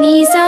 Nisa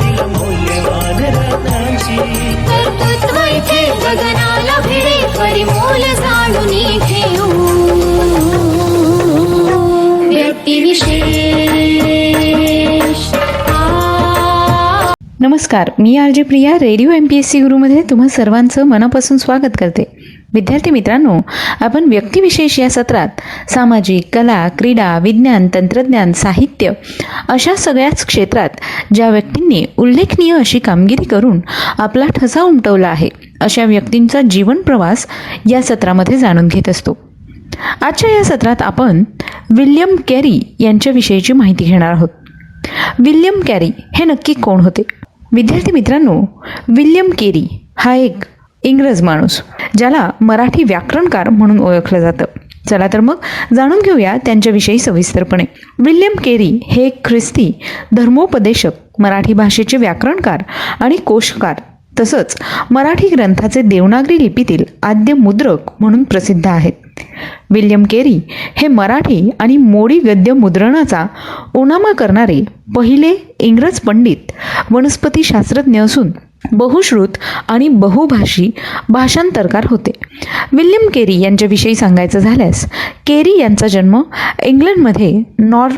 नमस्कार. मी R J Priya radio M P S C गुरुमध्ये तुम्हा सर्वांचं मनापासून स्वागत करते. विद्यार्थी मित्रांनो आपण व्यक्तिविशेष या सत्रात सामाजिक कला क्रीडा विज्ञान तंत्रज्ञान साहित्य अशा सगळ्याच क्षेत्रात ज्या व्यक्तींनी उल्लेखनीय अशी कामगिरी करून आपला ठसा उमटवला आहे अशा व्यक्तींचा जीवन प्रवास या सत्रामध्ये जाणून घेत असतो. आजच्या या सत्रात आपण विल्यम कॅरी यांच्याविषयीची माहिती घेणार आहोत. विल्यम कॅरी हे नक्की कोण होते? विद्यार्थी मित्रांनो विल्यम केरी हा एक इंग्रज माणूस ज्याला मराठी व्याकरणकार म्हणून ओळखलं जातं. चला तर मग जाणून घेऊया त्यांच्याविषयी सविस्तरपणे. विल्यम केरी हे एक ख्रिस्ती धर्मोपदेशक मराठी भाषेचे व्याकरणकार आणि कोशकार तसंच मराठी ग्रंथाचे देवनागरी लिपीतील आद्य मुद्रक म्हणून प्रसिद्ध आहेत. विल्यम केरी हे मराठी आणि मोडी गद्य मुद्रणाचा ओनामा करणारे पहिले इंग्रज पंडित वनस्पतीशास्त्रज्ञ असून बहुश्रुत आणि बहुभाषी भाषांतरकार होते. विल्यम केरी यांच्याविषयी सांगायचं झाल्यास केरी यांचा जन्म इंग्लंडमध्ये नॉर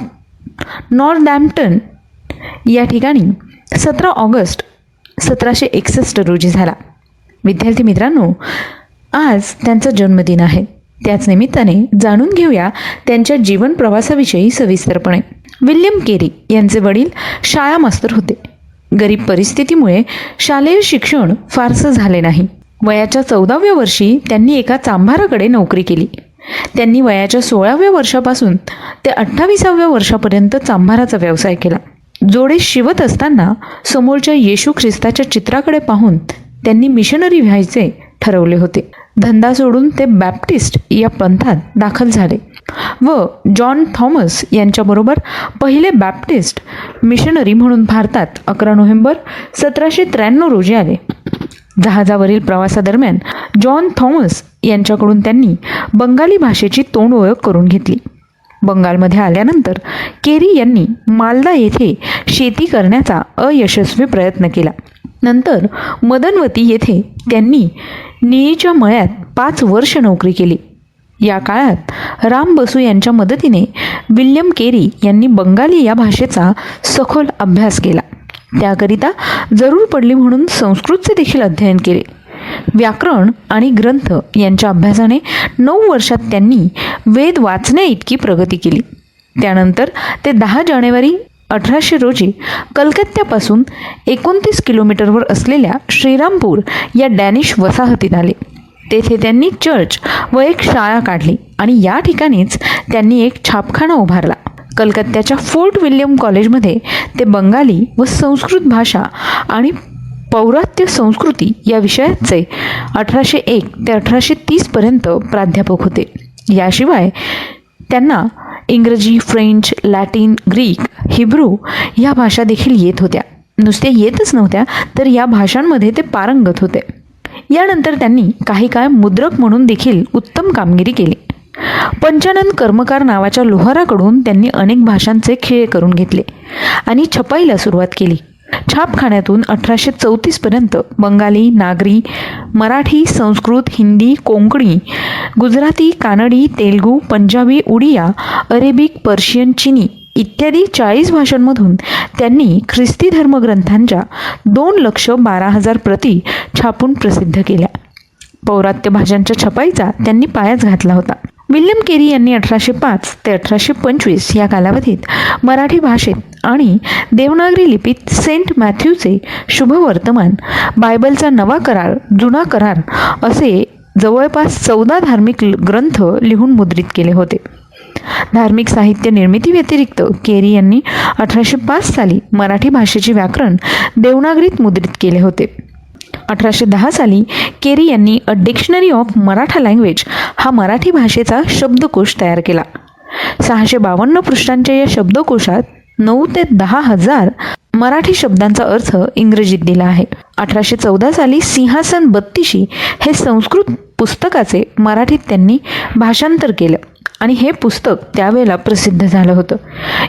नॉर्दॅम्प्टन या ठिकाणी सतरा ऑगस्ट सतराशे एकसष्ट रोजी झाला. विद्यार्थी मित्रांनो आज त्यांचा जन्मदिन आहे. त्याच निमित्ताने जाणून घेऊया त्यांच्या जीवन प्रवासाविषयी सविस्तरपणे. विल्यम केरी यांचे वडील शाळा मास्तर होते. गरीब परिस्थितीमुळे शालेय शिक्षण फारसं झाले नाही. वयाच्या चौदाव्या वर्षी त्यांनी एका चांभाराकडे नोकरी केली. त्यांनी वयाच्या सोळाव्या वर्षापासून ते अठ्ठावीसाव्या वर्षापर्यंत चांभाराचा व्यवसाय केला. जोडे शिवत असताना समोरच्या येशू ख्रिस्ताच्या चित्राकडे पाहून त्यांनी मिशनरी व्हायचे ठरवले होते. धंदा सोडून ते बॅप्टिस्ट या पंथात दाखल झाले व जॉन थॉमस यांच्याबरोबर पहिले बॅप्टिस्ट मिशनरी म्हणून भारतात अकरा नोव्हेंबर सतराशे त्र्याण्णव रोजी आले. जहाजावरील प्रवासादरम्यान जॉन थॉमस यांच्याकडून त्यांनी बंगाली भाषेची तोंड ओळख करून घेतली. बंगालमध्ये आल्यानंतर केरी यांनी मालदा येथे शेती करण्याचा अयशस्वी प्रयत्न केला. नंतर मदनवती येथे त्यांनी निईच्या मळ्यात पाच वर्ष नोकरी केली. या काळात राम बसू यांच्या मदतीने विल्यम केरी यांनी बंगाली या भाषेचा सखोल अभ्यास केला. त्याकरिता जरूर पडली म्हणून संस्कृतचे देखील अध्ययन केले. व्याकरण आणि ग्रंथ यांच्या अभ्यासाने नऊ वर्षात त्यांनी वेद वाचण्या इतकी प्रगती केली. त्यानंतर ते दहा जानेवारी अठराशे रोजी कलकत्त्यापासून एकोणतीस किलोमीटरवर असलेल्या श्रीरामपूर या डॅनिश वसाहतीत आले. तेथे त्यांनी चर्च व एक शाळा काढली आणि या ठिकाणीच त्यांनी एक छापखाना उभारला. कलकत्त्याच्या फोर्ट विल्यम कॉलेजमध्ये ते बंगाली व संस्कृत भाषा आणि पौरात्य संस्कृती या विषयाचे अठराशे एक ते अठराशे तीसपर्यंत प्राध्यापक होते. याशिवाय त्यांना इंग्रजी फ्रेंच लॅटिन ग्रीक हिब्रू ह्या भाषा देखील येत होत्या. नुसत्या येतच नव्हत्या तर या भाषांमध्ये ते पारंगत होते. यानंतर त्यांनी काही काळ मुद्रक म्हणून देखील उत्तम कामगिरी केली. पंचानन कर्मकार नावाच्या लोहाराकडून त्यांनी अनेक भाषांचे खेळ करून घेतले आणि छपाईला सुरुवात केली. छापखान्यातून अठराशे चौतीसपर्यंत बंगाली नागरी मराठी संस्कृत हिंदी कोंकणी गुजराती कानडी तेलगू पंजाबी उडिया अरेबिक पर्शियन चिनी इत्यादी चाळीस भाषांमधून त्यांनी ख्रिस्ती धर्मग्रंथांच्या दोन लक्ष बारा हजार प्रती छापून प्रसिद्ध केल्या. पौरात्य भाषांच्या छपाईचा त्यांनी पायाच घातला होता. विल्यम केरी यांनी अठराशे पाच ते अठराशे पंचवीस या कालावधीत मराठी भाषेत आणि देवनागरी लिपीत सेंट मॅथ्यूचे शुभवर्तमान बायबलचा नवा करार जुना करार असे जवळपास चौदा धार्मिक ग्रंथ लिहून मुद्रित केले होते. धार्मिक साहित्य निर्मिती व्यतिरिक्त केरी यांनी अठराशे पाच साली मराठी भाषेचे व्याकरण देवनागरीत मुद्रित केले होते. अठराशे दहा साली केरी यांनी a dictionary of Maratha language हा मराठी भाषेचा शब्दकोश तयार केला. सहाशे बावन्न पृष्ठांच्या या शब्दकोशात नऊ ते दहा हजार मराठी शब्दांचा अर्थ इंग्रजीत दिला आहे. अठराशे चौदा साली सिंहासन बत्तीशी हे संस्कृत पुस्तकाचे मराठीत त्यांनी भाषांतर केलं. आणि हे पुस्तक त्यावेळेला प्रसिद्ध झालं होतं.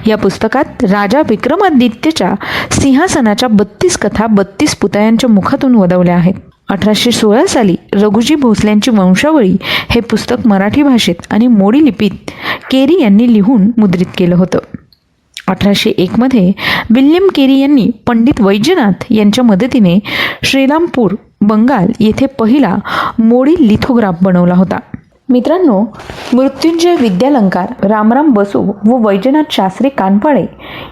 या पुस्तकात राजा विक्रमादित्यच्या सिंहासनाच्या बत्तीस कथा बत्तीस पुतळ्यांच्या मुखातून वदवल्या आहेत. अठराशे सोळा साली रघुजी भोसल्यांची वंशावळी हे पुस्तक मराठी भाषेत आणि मोडी लिपीत केरी यांनी लिहून मुद्रित केलं होतं. अठराशे एकमध्ये विल्यम केरी यांनी पंडित वैजनाथ यांच्या मदतीने श्रीरामपूर बंगाल येथे पहिला मोडी लिथोग्राफ बनवला होता. मित्रांनो मृत्युंजय विद्यालंकार रामराम बसू व वैजनाथ शास्त्री कानपाळे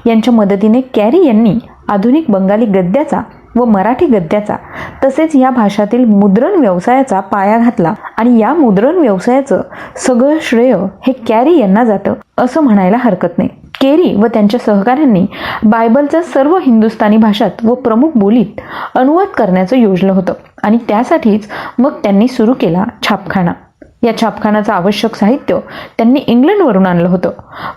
यांच्या मदतीने कॅरी यांनी आधुनिक बंगाली गद्याचा व मराठी गद्याचा तसेच या भाषातील मुद्रण व्यवसायाचा पाया घातला आणि या मुद्रण व्यवसायाचं सगळं श्रेय हे कॅरी यांना जातं असं म्हणायला हरकत नाही. केरी व त्यांच्या सहकाऱ्यांनी बायबलचा सर्व हिंदुस्थानी भाषात व प्रमुख बोलीत अनुवाद करण्याचं योजलं होतं आणि त्यासाठीच मग त्यांनी सुरू केला छापखाना. या छापखानाचं आवश्यक साहित्य त्यांनी इंग्लंडवरून आणलं होतं.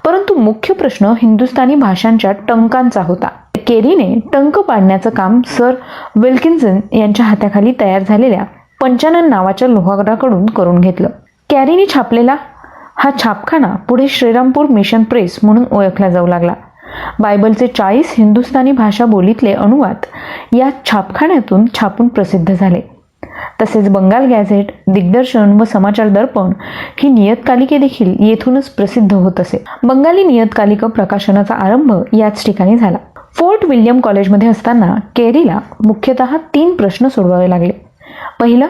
परंतु मुख्य प्रश्न हिंदुस्थानी भाषांच्या टंकांचा होता. केरीने टंक पाडण्याचं काम सर विल्किन्सन यांच्या हाताखाली तयार झालेल्या पंचानन नावाच्या लोहाराकडून करून घेतलं. कॅरीने छापलेला हा छापखाना पुढे श्रीरामपूर मिशन प्रेस म्हणून ओळखला जाऊ लागला. बायबलचे चाळीस हिंदुस्थानी भाषा बोलीतले अनुवाद या छापखान्यातून छापून प्रसिद्ध झाले. तसेच बंगाल गॅझेट दिग्दर्शन व समाचार दर्पण ही नियतकालिके देखील येथूनच प्रसिद्ध होत असे. बंगाली नियतकालिक प्रकाशनाचा आरंभ याच ठिकाणी झाला. फोर्ट विल्यम कॉलेजमध्ये असताना केरीला मुख्यतः तीन प्रश्न सोडवावे लागले. पहिलं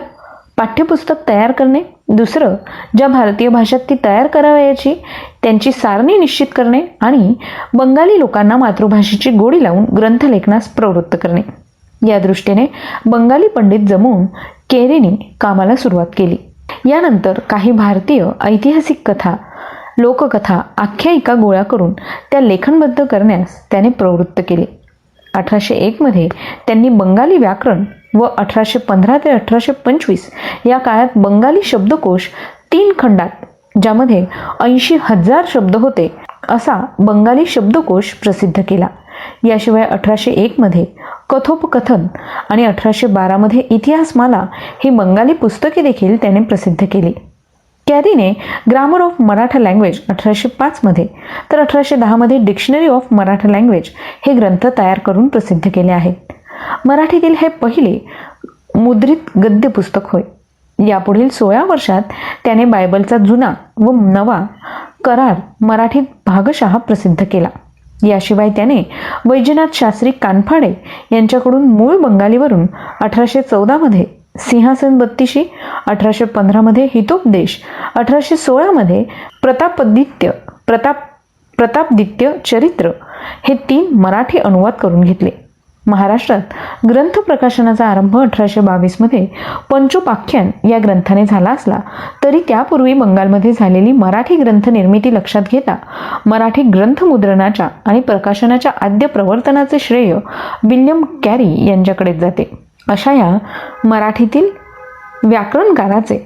पाठ्यपुस्तक तयार करणे. दुसरं ज्या भारतीय भाषेत ती तयार करावयाची त्यांची सारणी निश्चित करणे आणि बंगाली लोकांना मातृभाषेची गोडी लावून ग्रंथलेखनास प्रवृत्त करणे. या दृष्टीने बंगाली पंडित जमून केरीने कामाला सुरुवात केली. यानंतर काही भारतीय ऐतिहासिक कथा लोककथा आख्यायिका गोळा करून त्या लेखनबद्ध करण्यास त्याने प्रवृत्त केले. अठराशे एकमध्ये त्यांनी बंगाली व्याकरण व अठराशे पंधरा ते अठराशे पंचवीस या काळात बंगाली शब्दकोश तीन खंडात ज्यामध्ये ऐंशी हजार शब्द होते असा बंगाली शब्दकोश प्रसिद्ध केला. याशिवाय अठराशे एकमध्ये कथोपकथन आणि अठराशे बारामध्ये इतिहासमाला ही बंगाली पुस्तके देखील त्याने प्रसिद्ध केली. कॅरीने ग्रामर ऑफ मराठा लँग्वेज अठराशे पाचमध्ये तर अठराशे दहामध्ये डिक्शनरी ऑफ मराठा लँग्वेज हे ग्रंथ तयार करून प्रसिद्ध केले आहेत मराठीतील हे पहिले मुद्रित गद्य पुस्तक होय. यापुढील सोळा वर्षात त्याने बायबलचा जुना व नवा करार मराठीत भागशहा प्रसिद्ध केला. याशिवाय त्याने वैजनाथ शास्त्री कानफाडे यांच्याकडून मूळ बंगालीवरून अठराशे चौदामध्ये सिंहासन बत्तीशी अठराशे पंधरामध्ये हितोपदेश अठराशे सोळामध्ये प्रतापदित्य प्रताप प्रतापदित्य चरित्र हे तीन मराठी अनुवाद करून घेतले. महाराष्ट्रात ग्रंथ प्रकाशनाचा आरंभ अठराशे बावीसमध्ये पंचोपाख्यान या ग्रंथाने झाला असला तरी त्यापूर्वी बंगालमध्ये झालेली मराठी ग्रंथ निर्मिती लक्षात घेता मराठी ग्रंथ मुद्रणाच्या आणि प्रकाशनाच्या आद्य प्रवर्तनाचे श्रेय विल्यम कॅरी यांच्याकडेच जाते. अशा या मराठीतील व्याकरणकाराचे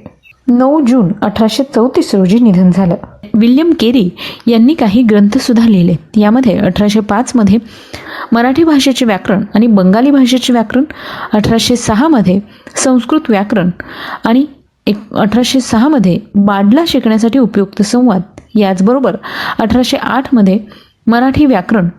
नऊ जून अठराशे चौतीस रोजी निधन झालं. विल्यम केरी यांनी काही ग्रंथसुद्धा लिहिले यामध्ये अठराशे पाचमध्ये मराठी भाषेचे व्याकरण आणि बंगाली भाषेचे व्याकरण अठराशे सहामध्ये संस्कृत व्याकरण आणि एक अठराशे सहामध्ये बाडला शिकण्यासाठी उपयुक्त संवाद. याचबरोबर अठराशे आठमध्ये मराठी व्याकरण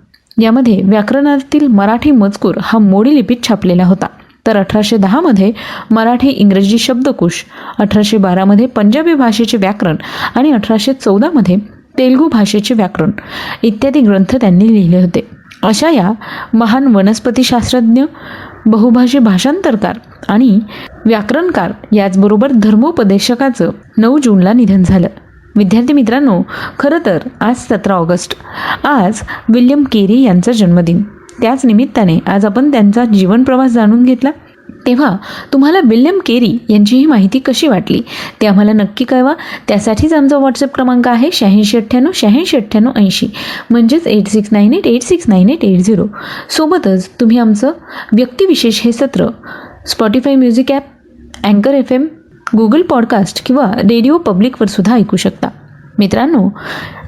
यामध्ये व्याकरणातील मराठी मजकूर हा मोडी लिपीत छापलेला होता. तर अठराशे दहामध्ये मराठी इंग्रजी शब्दकोश अठराशे बारामध्ये पंजाबी भाषेचे व्याकरण आणि अठराशे चौदामध्ये तेलगू भाषेचे व्याकरण इत्यादी ग्रंथ त्यांनी लिहिले होते. अशा या महान वनस्पतीशास्त्रज्ञ बहुभाषी भाषांतरकार आणि व्याकरणकार याचबरोबर धर्मोपदेशकाचं नऊ जूनला निधन झालं. विद्यार्थी मित्रांनो खरं तर आज सतरा ऑगस्ट. आज विल्यम केरी यांचा जन्मदिन. त्याच निमित्ताने आज आपण त्यांचा जीवन प्रवास जाणून घेतला. तेव्हा तुम्हाला विल्यम केरी यांची ही माहिती कशी वाटली? ते आम्हाला नक्की कळवा. त्यासाठीच आमचा व्हॉट्सअप क्रमांक आहे शहाऐंशी अठ्ठ्याण्णव शहाऐंशी अठ्ठ्याण्णव ऐंशी. म्हणजेच eight six nine eight eight six nine eight eight zero सोबतच तुम्ही आमचं व्यक्तिविशेष हे सत्र स्पॉटीफाय म्युझिक ॲप अँकर एफ एम गुगल पॉडकास्ट किंवा रेडिओ पब्लिकवर सुद्धा ऐकू शकता. मित्रांनो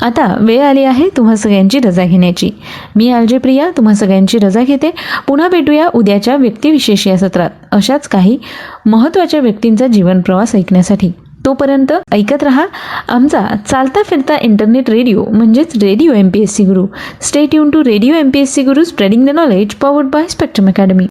आता वेळ आली आहे तुम्हा सगळ्यांची रजा घेण्याची. मी आलजे प्रिया तुम्हा सगळ्यांची रजा घेते. पुन्हा भेटूया उद्याच्या व्यक्तिविशेष या सत्रात. अशाच काही महत्त्वाच्या व्यक्तींचा जीवनप्रवास ऐकण्यासाठी. तोपर्यंत ऐकत रहा आमचा चालता फिरता इंटरनेट रेडिओ म्हणजेच radio M P S C Guru. Stay युन to radio M P S C Guru spreading the knowledge powered by Spectrum Academy